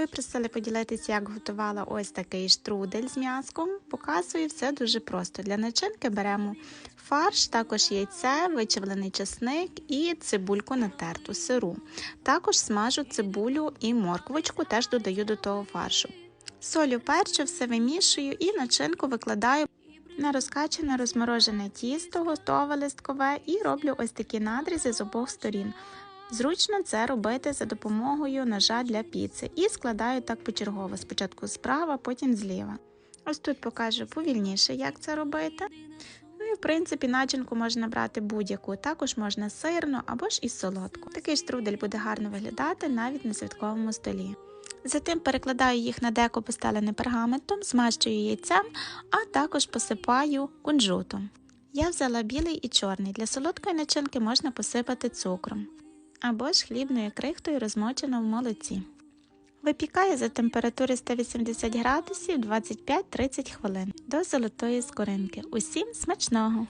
Ви просили поділитися, як готувала ось такий штрудель з м'яском. Показую все дуже просто. Для начинки беремо фарш, також яйце, вичавлений чесник і цибульку натерту сиру. Також смажу цибулю і морквочку, теж додаю до того фаршу. Солю перчу, все вимішую і начинку викладаю на розкачане розморожене тісто, готове листкове, і роблю ось такі надрізи з обох сторін. Зручно це робити за допомогою ножа для піци і складаю так почергово. Спочатку справа, потім зліва. Ось тут покажу повільніше, як це робити. Ну і в принципі начинку можна брати будь-яку, також можна сирну або ж із солодку. Такий штрудель буде гарно виглядати навіть на святковому столі. Затим перекладаю їх на деко постелене пергаментом, змащую яйцем, а також посипаю кунжутом. Я взяла білий і чорний. Для солодкої начинки можна посипати цукром або ж хлібною крихтою, розмочено в молоці. Випікає за температури 180 градусів 25-30 хвилин до золотої скоринки. Усім смачного!